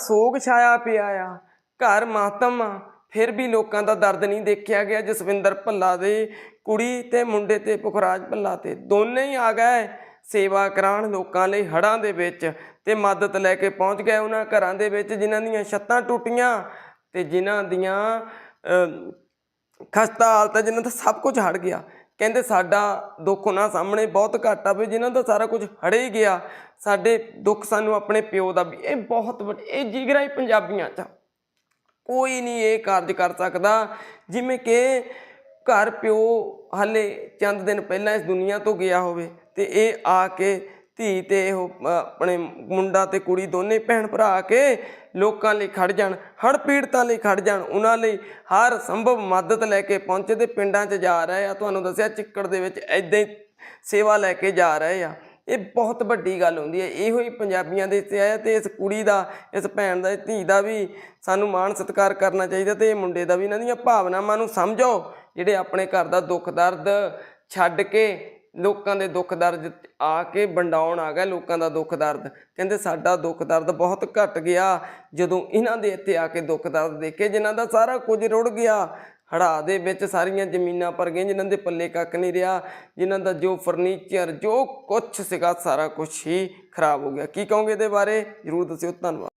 ਸੋਗ ਛਾਇਆ ਪਿਆ ਆ। ਘਰ ਮਾਤਮ ਫਿਰ ਵੀ ਲੋਕਾਂ ਦਾ ਦਰਦ ਨਹੀਂ ਦੇਖਿਆ ਗਿਆ। ਜਸਵਿੰਦਰ ਭੱਲਾ ਦੇ ਕੁੜੀ ਤੇ ਮੁੰਡੇ ਤੇ ਪੁਖਰਾਜ ਭੱਲਾ ਤੇ ਦੋਨੇ ਹੀ ਆ ਗਏ। ਸੇਵਾ ਕਰਾਉਣ ਲੋਕਾਂ ਲਈ ਹੜਾਂ ਦੇ ਵਿੱਚ ਤੇ ਮਦਦ ਲੈ ਕੇ ਪਹੁੰਚ ਗਏ ਉਹਨਾਂ ਘਰਾਂ ਦੇ ਵਿੱਚ ਜਿਨ੍ਹਾਂ ਦੀਆਂ ਛੱਤਾਂ ਟੁੱਟੀਆਂ ਤੇ ਜਿਨ੍ਹਾਂ ਦੀਆਂ ਅਮ, ਖਸਤਾ ਹਾਲਤ ਹੈ ਜਿਨ੍ਹਾਂ ਦਾ ਸਭ ਕੁਝ ਹੜ ਗਿਆ। ਕਹਿੰਦੇ ਸਾਡਾ ਦੁੱਖ ਉਹਨਾਂ ਸਾਹਮਣੇ ਬਹੁਤ ਘੱਟ ਆ ਵੀ ਜਿਨ੍ਹਾਂ ਦਾ ਸਾਰਾ ਕੁਝ ਹੜੇ ਹੀ ਗਿਆ, ਸਾਡੇ ਦੁੱਖ ਸਾਨੂੰ ਆਪਣੇ ਪਿਓ ਦਾ ਵੀ, ਇਹ ਬਹੁਤ ਵੱਡਾ, ਇਹ ਜਿਗਰਾ ਹੀ ਪੰਜਾਬੀਆਂ 'ਚ ਕੋਈ ਨਹੀਂ ਇਹ ਕਾਰਜ ਕਰ ਸਕਦਾ, ਜਿਵੇਂ ਕਿ ਘਰ ਪਿਓ ਹਲੇ ਚੰਦ ਦਿਨ ਪਹਿਲਾਂ ਇਸ ਦੁਨੀਆ ਤੋਂ ਗਿਆ ਹੋਵੇ ਤੇ ਇਹ ਆ ਕੇ ਧੀ ਤੇ ਉਹ ਆਪਣੇ ਮੁੰਡਾ ਤੇ ਕੁੜੀ ਦੋਨੇ ਭੈਣ ਭਰਾ ਆ ਕੇ ਲੋਕਾਂ ਲਈ ਖੜ ਜਾਣ ਹੜ ਪੀੜਤਾਂ ਲਈ ਖੜ ਜਾਣ, ਉਹਨਾਂ ਲਈ ਹਰ ਸੰਭਵ ਮਦਦ ਲੈ ਕੇ ਪਹੁੰਚੇ ਤੇ ਪਿੰਡਾਂ 'ਚ ਜਾ ਰਹੇ ਆ। ਤੁਹਾਨੂੰ ਦੱਸਿਆ ਚਿੱਕੜ ਦੇ ਵਿੱਚ ਐਦਾਂ ਹੀ ਸੇਵਾ ਲੈ ਕੇ ਜਾ ਰਹੇ ਆ। ਇਹ ਬਹੁਤ ਵੱਡੀ ਗੱਲ ਹੁੰਦੀ ਹੈ। ਇਹੋ ਹੀ ਪੰਜਾਬੀਆਂ ਦੇ ਤੇ ਆਇਆ ਤੇ ਇਸ ਕੁੜੀ ਦਾ, ਇਸ ਭੈਣ ਦਾ, ਧੀ ਦਾ ਵੀ ਸਾਨੂੰ ਮਾਣ ਸਤਿਕਾਰ ਕਰਨਾ ਚਾਹੀਦਾ ਤੇ ਇਹ ਮੁੰਡੇ ਦਾ ਵੀ। ਇਹਨਾਂ ਦੀਆਂ ਭਾਵਨਾਵਾਂ ਨੂੰ ਸਮਝੋ, ਜਿਹੜੇ ਆਪਣੇ ਘਰ ਦਾ ਦੁੱਖ ਦਰਦ ਛੱਡ ਕੇ ਲੋਕਾਂ ਦੇ ਦੁੱਖ ਦਰਦ ਆ ਕੇ ਵੰਡਾਉਣ ਆ ਗਿਆ ਲੋਕਾਂ ਦਾ ਦੁੱਖ ਦਰਦ। ਕਹਿੰਦੇ ਸਾਡਾ ਦੁੱਖ ਦਰਦ ਬਹੁਤ ਘਟ ਗਿਆ। ਜਦੋਂ ਇਹਨਾਂ ਦੇ ਇੱਥੇ ਆ ਕੇ ਦੁੱਖ ਦਰਦ ਦੇਖੇ, ਜਿਨ੍ਹਾਂ ਦਾ ਸਾਰਾ ਕੁਝ ਰੁੜ ਗਿਆ ਹੜਾ ਦੇ ਵਿੱਚ ਸਾਰੀਆਂ ਜ਼ਮੀਨਾਂ ਭਰ ਗਈਆਂ, ਜਿਨ੍ਹਾਂ ਦੇ ਪੱਲੇ ਕੱਕ ਨਹੀਂ ਰਿਹਾ, ਜਿਨ੍ਹਾਂ ਦਾ ਜੋ ਫਰਨੀਚਰ, ਜੋ ਕੁਝ ਸੀਗਾ, ਸਾਰਾ ਕੁਝ ਹੀ ਖਰਾਬ ਹੋ ਗਿਆ। ਕੀ ਕਹੋਗੇ ਇਹਦੇ ਬਾਰੇ? ਜਰੂਰ ਦੱਸਿਓ। ਧੰਨਵਾਦ।